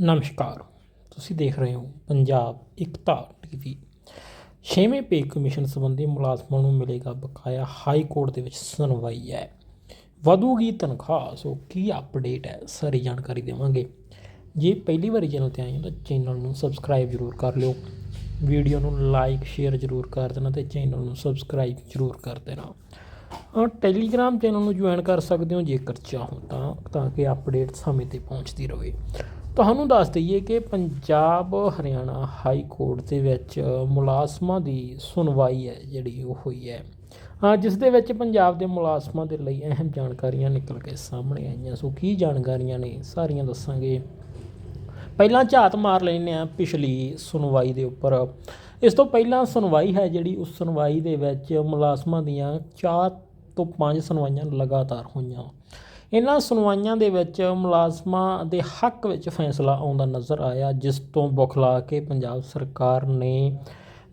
ਨਮਸਕਾਰ। ਤੁਸੀਂ ਦੇਖ ਰਹੇ ਹੋ ਪੰਜਾਬ ਇਕਤਾ ਟੀਵੀ। ਛੇਵੇਂ ਪੇ ਕਮਿਸ਼ਨ ਸੰਬੰਧੀ ਮੁਲਾਜ਼ਮਾਂ ਨੂੰ ਮਿਲੇਗਾ ਬਕਾਇਆ ਹਾਈ ਕੋਰਟ ਦੇ ਵਿੱਚ ਸੁਣਵਾਈ ਹੈ। ਵਧੂਗੀ ਤਨਖਾਹ, ਸੋ ਕੀ ਅਪਡੇਟ ਹੈ ਸਾਰੀ ਜਾਣਕਾਰੀ ਦੇਵਾਂਗੇ। ਜੇ ਪਹਿਲੀ ਵਾਰੀ ਚੈਨਲ ਤੇ ਆਏ ਹੋ ਤਾਂ ਚੈਨਲ ਨੂੰ ਸਬਸਕ੍ਰਾਈਬ ਜ਼ਰੂਰ ਕਰ ਲਿਓ। ਵੀਡੀਓ ਨੂੰ ਲਾਈਕ ਸ਼ੇਅਰ ਜ਼ਰੂਰ ਕਰ ਦੇਣਾ ਤੇ ਚੈਨਲ ਨੂੰ ਸਬਸਕ੍ਰਾਈਬ ਜ਼ਰੂਰ ਕਰ ਦੇਣਾ। ਟੈਲੀਗ੍ਰਾਮ ਚੈਨਲ ਨੂੰ ਜੁਆਇਨ ਕਰ ਸਕਦੇ ਹੋ ਜੇਕਰ ਚਾਹੋ ਤਾਂ ਤਾਂ ਕਿ ਅਪਡੇਟ ਸਮੇਂ ਤੇ ਪਹੁੰਚਦੀ ਰਹੇ ਤੁਹਾਨੂੰ ਦੱਸ ਦਈਏ ਕਿ ਪੰਜਾਬ ਹਰਿਆਣਾ ਹਾਈ ਕੋਰਟ ਦੇ ਵਿੱਚ ਮੁਲਾਜ਼ਮਾਂ ਦੀ ਸੁਣਵਾਈ ਹੈ, ਜਿਹੜੀ ਉਹ ਹੋਈ ਹੈ। ਹਾਂ, ਜਿਸ ਦੇ ਵਿੱਚ ਪੰਜਾਬ ਦੇ ਮੁਲਾਜ਼ਮਾਂ ਦੇ ਲਈ ਅਹਿਮ ਜਾਣਕਾਰੀਆਂ ਨਿਕਲ ਕੇ ਸਾਹਮਣੇ ਆਈਆਂ। ਸੋ ਕੀ ਜਾਣਕਾਰੀਆਂ ਨੇ, ਸਾਰੀਆਂ ਦੱਸਾਂਗੇ। ਪਹਿਲਾਂ ਝਾਤ ਮਾਰ ਲੈਂਦੇ ਆ ਪਿਛਲੀ ਸੁਣਵਾਈ ਦੇ ਉੱਪਰ। ਇਸ ਤੋਂ ਪਹਿਲਾਂ ਸੁਣਵਾਈ ਹੈ ਜਿਹੜੀ, ਉਸ ਸੁਣਵਾਈ ਦੇ ਵਿੱਚ ਮੁਲਾਜ਼ਮਾਂ ਦੀਆਂ 4 ਤੋਂ 5 ਸੁਣਵਾਈਆਂ ਲਗਾਤਾਰ ਹੋਈਆਂ। ਇਹਨਾਂ ਸੁਣਵਾਈਆਂ ਦੇ ਵਿੱਚ ਮੁਲਾਜ਼ਮਾਂ ਦੇ ਹੱਕ ਵਿੱਚ ਫੈਸਲਾ ਆਉਂਦਾ ਨਜ਼ਰ ਆਇਆ, ਜਿਸ ਤੋਂ ਬੁਖਲਾ ਕੇ ਪੰਜਾਬ ਸਰਕਾਰ ਨੇ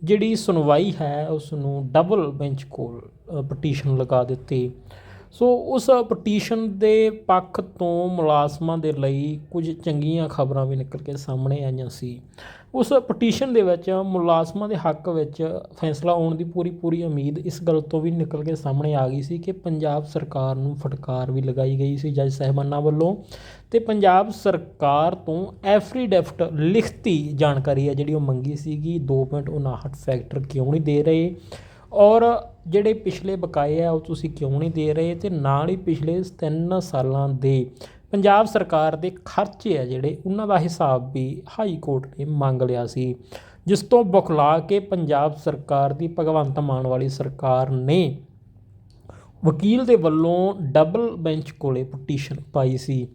ਜਿਹੜੀ ਸੁਣਵਾਈ ਹੈ ਉਸ ਨੂੰ ਡਬਲ ਬੈਂਚ ਕੋਲ ਪਟੀਸ਼ਨ ਲਗਾ ਦਿੱਤੀ। ਸੋ ਉਸ ਪਟੀਸ਼ਨ ਦੇ ਪੱਖ ਤੋਂ ਮੁਲਾਜ਼ਮਾਂ ਦੇ ਲਈ ਕੁਝ ਚੰਗੀਆਂ ਖਬਰਾਂ ਵੀ ਨਿਕਲ ਕੇ ਸਾਹਮਣੇ ਆਈਆਂ ਸੀ। ਉਸ ਪਟੀਸ਼ਨ ਦੇ ਵਿੱਚ ਮੁਲਾਜ਼ਮਾਂ ਦੇ ਹੱਕ ਵਿੱਚ ਫੈਸਲਾ ਆਉਣ ਦੀ ਪੂਰੀ ਪੂਰੀ ਉਮੀਦ ਇਸ ਗੱਲ ਤੋਂ ਵੀ ਨਿਕਲ ਕੇ ਸਾਹਮਣੇ ਆ ਗਈ ਸੀ ਕਿ ਪੰਜਾਬ ਸਰਕਾਰ ਨੂੰ ਫਟਕਾਰ ਵੀ ਲਗਾਈ ਗਈ ਸੀ ਜੱਜ ਸਾਹਿਬਾਨਾਂ ਵੱਲੋਂ ਤੇ ਪੰਜਾਬ ਸਰਕਾਰ ਤੋਂ ਐਫਰੀਡੈਫਟ ਲਿਖਤੀ ਜਾਣਕਾਰੀ ਹੈ ਜਿਹੜੀ ਉਹ ਮੰਗੀ ਸੀਗੀ। 2.59 ਫੈਕਟਰ ਕਿਉਂ ਨਹੀਂ ਦੇ ਰਹੇ? ਔਰ ਜਿਹੜੇ ਪਿਛਲੇ ਬਕਾਏ ਆ, ਉਹ ਤੁਸੀਂ ਕਿਉਂ ਨਹੀਂ ਦੇ ਰਹੇ? ਤੇ ਨਾਲ ਹੀ ਪਿਛਲੇ 3 ਸਾਲਾਂ ਦੇ ਪੰਜਾਬ ਸਰਕਾਰ ਦੇ ਖਰਚੇ ਆ ਜਿਹੜੇ, ਉਹਨਾਂ ਦਾ ਹਿਸਾਬ ਵੀ ਹਾਈ ਕੋਰਟ ਨੇ ਮੰਗ ਲਿਆ ਸੀ। ਜਿਸ ਤੋਂ ਬੁਖਲਾ ਕੇ ਪੰਜਾਬ ਸਰਕਾਰ ਦੀ ਭਗਵੰਤ ਮਾਨ ਵਾਲੀ ਸਰਕਾਰ ਨੇ ਵਕੀਲ ਦੇ ਵੱਲੋਂ ਡਬਲ ਬੈਂਚ ਕੋਲੇ ਪਟੀਸ਼ਨ ਪਾਈ ਸੀ।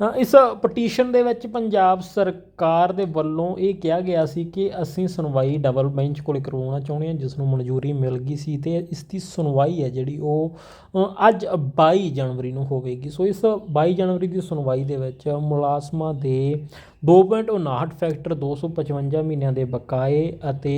ਇਸ ਪਟੀਸ਼ਨ ਦੇ ਵਿੱਚ ਪੰਜਾਬ ਸਰਕਾਰ ਦੇ ਵੱਲੋਂ ਇਹ ਕਿਹਾ ਗਿਆ ਸੀ ਕਿ ਅਸੀਂ ਸੁਣਵਾਈ ਡਬਲ ਬੈਂਚ ਕੋਲ ਕਰਵਾਉਣਾ ਚਾਹੁੰਦੇ ਹਾਂ ਜਿਸ ਨੂੰ ਮਨਜ਼ੂਰੀ ਮਿਲ ਗਈ ਸੀ ਤੇ ਇਸ ਦੀ ਸੁਣਵਾਈ ਹੈ ਜਿਹੜੀ ਉਹ ਅੱਜ 22 ਜਨਵਰੀ ਨੂੰ ਹੋਵੇਗੀ। ਸੋ ਇਸ 22 ਜਨਵਰੀ ਦੀ ਸੁਣਵਾਈ ਦੇ ਵਿੱਚ ਮੁਲਾਜ਼ਮਾਂ ਦੇ 2.59 ਫੈਕਟਰ 255 ਮਹੀਨਿਆਂ ਦੇ ਬਕਾਏ ਅਤੇ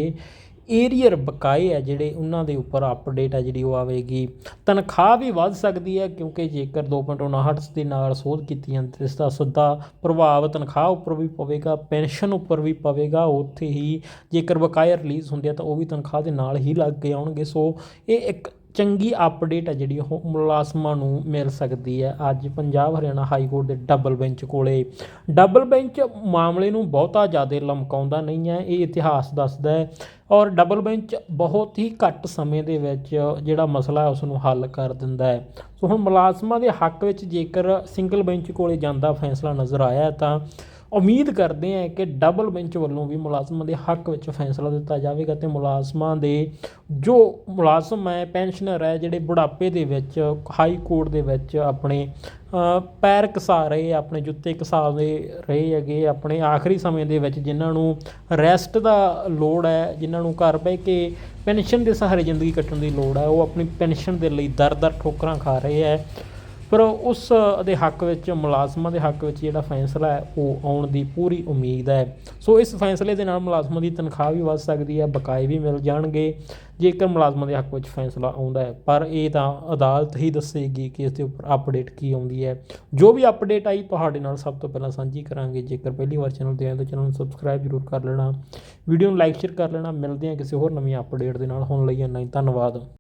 ਏਰੀਅਰ ਬਕਾਏ ਹੈ ਜਿਹੜੇ ਉਹਨਾਂ ਦੇ ਉੱਪਰ ਅਪਡੇਟ ਹੈ ਜਿਹੜੀ ਉਹ ਆਵੇਗੀ। ਤਨਖਾਹ ਵੀ ਵੱਧ ਸਕਦੀ ਹੈ ਕਿਉਂਕਿ ਜੇਕਰ 2.59 ਦੇ ਨਾਲ ਸੋਧ ਕੀਤੀ ਜਾਂਦੀ ਤਾਂ ਇਸ ਦਾ ਸਿੱਧਾ ਪ੍ਰਭਾਵ ਤਨਖਾਹ ਉੱਪਰ ਵੀ ਪਵੇਗਾ, ਪੈਨਸ਼ਨ ਉੱਪਰ ਵੀ ਪਵੇਗਾ, ਉੱਥੇ ਹੀ ਜੇਕਰ ਬਕਾਇਆ ਰਿਲੀਜ਼ ਹੁੰਦੇ ਆ ਤਾਂ ਉਹ ਵੀ ਤਨਖਾਹ ਦੇ ਨਾਲ ਹੀ ਲੱਗ ਕੇ ਆਉਣਗੇ। ਸੋ ਇਹ ਇੱਕ ਚੰਗੀ ਅਪਡੇਟ ਹੈ ਜਿਹੜੀ ਉਹ ਮੁਲਾਜ਼ਮਾਂ ਨੂੰ ਮਿਲ ਸਕਦੀ ਹੈ। ਅੱਜ ਪੰਜਾਬ ਹਰਿਆਣਾ ਹਾਈ ਕੋਰਟ ਦੇ ਡਬਲ ਬੈਂਚ ਕੋਲੇ। ਡਬਲ ਬੈਂਚ ਮਾਮਲੇ ਨੂੰ ਬਹੁਤਾ ਜ਼ਿਆਦਾ ਲਮਕਾਉਂਦਾ ਨਹੀਂ ਹੈ, ਇਹ ਇਤਿਹਾਸ ਦੱਸਦਾ ਹੈ ਔਰ ਡਬਲ ਬੈਂਚ ਬਹੁਤ ਹੀ ਘੱਟ ਸਮੇਂ ਦੇ ਵਿੱਚ ਜਿਹੜਾ ਮਸਲਾ ਹੈ ਉਸ ਨੂੰ ਹੱਲ ਕਰ ਦਿੰਦਾ ਹੈ। ਸੋ ਹੁਣ ਮੁਲਾਜ਼ਮਾਂ ਦੇ ਹੱਕ ਵਿੱਚ ਜੇਕਰ ਸਿੰਗਲ ਬੈਂਚ ਕੋਲੇ ਜਾਂਦਾ ਫੈਸਲਾ ਨਜ਼ਰ ਆਇਆ ਤਾਂ ਉਮੀਦ ਕਰਦੇ ਹਾਂ ਕਿ ਡਬਲ ਬੈਂਚ ਵੱਲੋਂ ਵੀ ਮੁਲਾਜ਼ਮਾਂ ਦੇ ਹੱਕ ਵਿੱਚ ਫੈਸਲਾ ਦਿੱਤਾ ਜਾਵੇਗਾ ਤੇ ਮੁਲਾਜ਼ਮਾਂ ਦੇ ਜੋ ਮੁਲਾਜ਼ਮ ਹੈ ਪੈਨਸ਼ਨਰ ਹੈ, ਜਿਹੜੇ ਬੁਢਾਪੇ ਦੇ ਵਿੱਚ ਹਾਈ ਕੋਰਟ ਦੇ ਵਿੱਚ ਆਪਣੇ ਪੈਰ ਘਸਾ ਰਹੇ ਆਪਣੇ ਜੁੱਤੇ ਘਸਾ ਰਹੇ ਰਹੇ ਹੈਗੇ ਆਪਣੇ ਆਖਰੀ ਸਮੇਂ ਦੇ ਵਿੱਚ ਜਿਨ੍ਹਾਂ ਨੂੰ ਰੈਸਟ ਦਾ ਲੋੜ ਹੈ, ਜਿਨ੍ਹਾਂ ਨੂੰ ਘਰ ਬਹਿ ਕੇ ਪੈਨਸ਼ਨ ਦੇ ਸਹਾਰੇ ਜ਼ਿੰਦਗੀ ਕੱਟਣ ਦੀ ਲੋੜ ਹੈ, ਉਹ ਆਪਣੀ ਪੈਨਸ਼ਨ ਦੇ ਲਈ ਦਰ-ਦਰ ਠੋਕਰਾਂ ਖਾ ਰਹੇ ਹੈ। ਪਰ ਉਸ ਦੇ ਹੱਕ ਵਿੱਚ, ਮੁਲਾਜ਼ਮਾਂ ਦੇ ਹੱਕ ਵਿੱਚ ਜਿਹੜਾ ਫੈਸਲਾ ਹੈ, ਉਹ ਆਉਣ ਦੀ ਪੂਰੀ ਉਮੀਦ ਹੈ। ਸੋ ਇਸ ਫੈਸਲੇ ਦੇ ਨਾਲ ਮੁਲਾਜ਼ਮਾਂ ਦੀ ਤਨਖਾਹ ਵੀ ਵੱਧ ਸਕਦੀ ਹੈ, ਬਕਾਏ ਵੀ ਮਿਲ ਜਾਣਗੇ, ਜੇਕਰ ਮੁਲਾਜ਼ਮਾਂ ਦੇ ਹੱਕ ਵਿੱਚ ਫੈਸਲਾ ਆਉਂਦਾ ਹੈ। ਪਰ ਇਹ ਤਾਂ ਅਦਾਲਤ ਹੀ ਦੱਸੇਗੀ ਕਿ ਇਸ ਦੇ ਉੱਪਰ ਅਪਡੇਟ ਕੀ ਆਉਂਦੀ ਹੈ। ਜੋ ਵੀ ਅਪਡੇਟ ਆਈ, ਤੁਹਾਡੇ ਨਾਲ ਸਭ ਤੋਂ ਪਹਿਲਾਂ ਸਾਂਝੀ ਕਰਾਂਗੇ। ਜੇਕਰ ਪਹਿਲੀ ਵਾਰ ਚੈਨਲ ਤੇ ਆਏ ਤਾਂ ਚੈਨਲ ਨੂੰ ਸਬਸਕ੍ਰਾਈਬ ਜ਼ਰੂਰ ਕਰ ਲੈਣਾ। ਵੀਡੀਓ ਨੂੰ ਲਾਈਕ ਸ਼ੇਅਰ ਕਰ ਲੈਣਾ। ਮਿਲਦੇ ਹਾਂ ਕਿਸੇ ਹੋਰ ਨਵੀਂ ਅਪਡੇਟ ਦੇ ਨਾਲ। ਹੁਣ ਲਈ ਇੰਨਾ ਹੀ। ਧੰਨਵਾਦ।